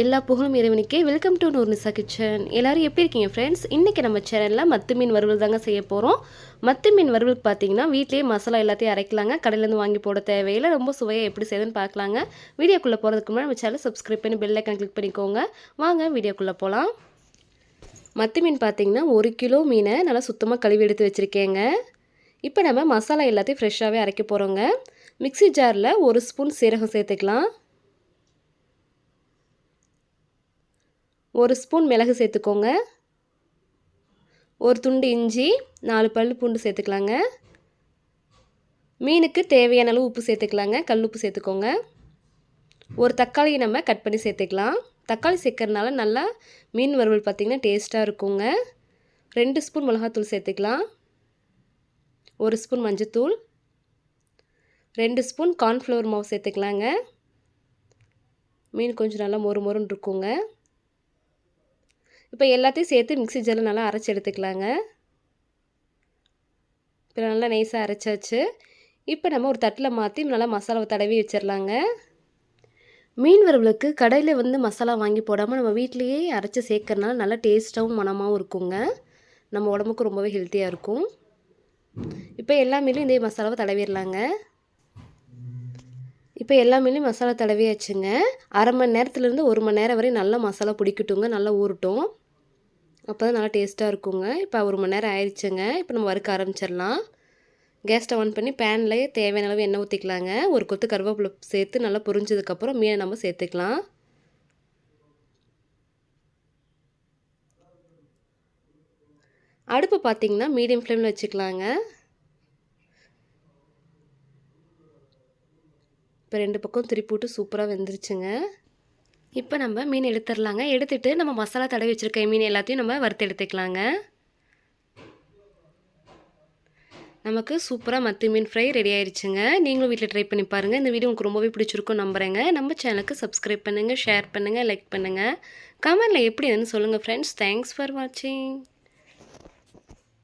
எல்லா புகழும் இறைவனுக்கே. வெல்கம் டு நூர்னிசா கிச்சன் எல்லோரும் எப்படி இருக்கீங்க ஃப்ரெண்ட்ஸ் இன்றைக்கி நம்ம சேனலில் மத்து மீன் வறுவல் தாங்க செய்ய போகிறோம் மத்து மீன் வறுவலுக்கு பார்த்தீங்கன்னா வீட்லேயே மசாலா எல்லாத்தையும் அரைக்கலாங்க. கடையிலேருந்து வாங்கி போட தேவையில்லை. ரொம்ப சுவையாக எப்படி செய்யுதுன்னு பார்க்கலாங்க வீடியோக்குள்ளே போகிறதுக்கு முன்னாடி நம்ம சேனல் சப்ஸ்கிரைப் பண்ணி பெல் ஐக்கன் கிளிக் பண்ணிக்கோங்க. வாங்க வீடியோக்குள்ளே போகலாம் மத்து மீன் பார்த்தீங்கன்னா ஒரு கிலோ மீனை நல்லா சுத்தமாக கழுவி எடுத்து வச்சுருக்கேங்க. இப்போ நம்ம மசாலா எல்லாத்தையும் ஃப்ரெஷ்ஷாகவே அரைக்க போகிறோங்க மிக்ஸி ஜாரில் ஒரு ஸ்பூன் சீரகம் சேர்த்துக்கலாம். ஒரு ஸ்பூன் மிளகு சேர்த்துக்கோங்க. ஒரு துண்டு இஞ்சி நாலு பல் பூண்டு சேர்த்துக்கலாங்க. மீனுக்கு தேவையான அளவு உப்பு சேர்த்துக்கலாங்க. கல் உப்பு சேர்த்துக்கோங்க. ஒரு தக்காளியை நம்ம கட் பண்ணி சேர்த்துக்கலாம். தக்காளி சேர்க்கறதுனால நல்லா மீன் வறுவல் பார்த்திங்கன்னா டேஸ்ட்டாக இருக்குங்க. ரெண்டு ஸ்பூன் மிளகாத்தூள் சேர்த்துக்கலாம். ஒரு ஸ்பூன் மஞ்சத்தூள். ரெண்டு ஸ்பூன் கார்ன்ஃப்ளவர் மாவு சேர்த்துக்கலாங்க. மீன் கொஞ்சம் நல்லா மொறு மொறுன்னு இருக்குங்க. இப்போ எல்லாத்தையும் சேர்த்து மிக்ஸி ஜாரில் நல்லா அரைச்சி எடுத்துக்கலாங்க. இப்போ நல்லா நைஸாக அரைச்சாச்சு. இப்போ நம்ம ஒரு தட்டில் மாற்றி நல்லா மசாலாவை தடவி வச்சிடலாங்க மீன் வறுவலுக்கு கடையில் வந்து மசாலா வாங்கி போடாமல் நம்ம வீட்லேயே அரைச்சி சேர்க்கறனால நல்லா டேஸ்ட்டாகவும் மனமாகவும் இருக்குங்க. நம்ம உடம்புக்கு ரொம்பவே ஹெல்த்தியாக இருக்கும். இப்போ எல்லா மீன்லையும் இதே மசாலாவை தடவிடலாங்க இப்போ எல்லா மீன்லையும் மசாலா தடவியாச்சுங்க. அரை மணி நேரத்துலேருந்து ஒரு மணி நேரம் வரை நல்லா மசாலா பிடிக்கட்டுங்க. நல்லா ஊறட்டும். அப்போ தான் நல்லா டேஸ்ட்டாக இருக்குங்க. இப்போ ஒரு மணி நேரம் ஆயிடுச்சுங்க. இப்போ நம்ம வறுக்க ஆரம்பிச்சிடலாம். கேஸ் ஸ்டவ் ஆன் பண்ணி பேன்லேயே தேவையான அளவு எண்ணெய் ஊற்றிக்கலாங்க ஒரு கொத்து கருவேப்பிலை சேர்த்து நல்லா பொரிஞ்சதுக்கப்புறம் மீனை நம்ம சேர்த்துக்கலாம். அடுப்பு பார்த்திங்கன்னா மீடியம் ஃப்ளேமில் வச்சுக்கலாங்க. இப்போ ரெண்டு பக்கம் திருப்பி விட்டு சூப்பராக வெந்துருச்சுங்க. இப்போ நம்ம மீன் எடுத்துடலாங்க. எடுத்துகிட்டு நம்ம மசாலா தடவி வச்சுருக்க மீன் எல்லாத்தையும் நம்ம வறுத்து எடுத்துக்கலாங்க. நமக்கு சூப்பராக மத்தி மீன் ஃப்ரை ரெடி ஆயிடுச்சுங்க நீங்களும் வீட்டில் ட்ரை பண்ணி பாருங்கள் இந்த வீடியோ உங்களுக்கு ரொம்பவே பிடிச்சிருக்கும் நம்புகிறேங்க நம்ம சேனலுக்கு சப்ஸ்கிரைப் பண்ணுங்கள் ஷேர் பண்ணுங்கள் லைக் பண்ணுங்கள் கமெண்டில் எப்படி சொல்லுங்கள் ஃப்ரெண்ட்ஸ் தேங்க்ஸ் ஃபார் வாட்சிங்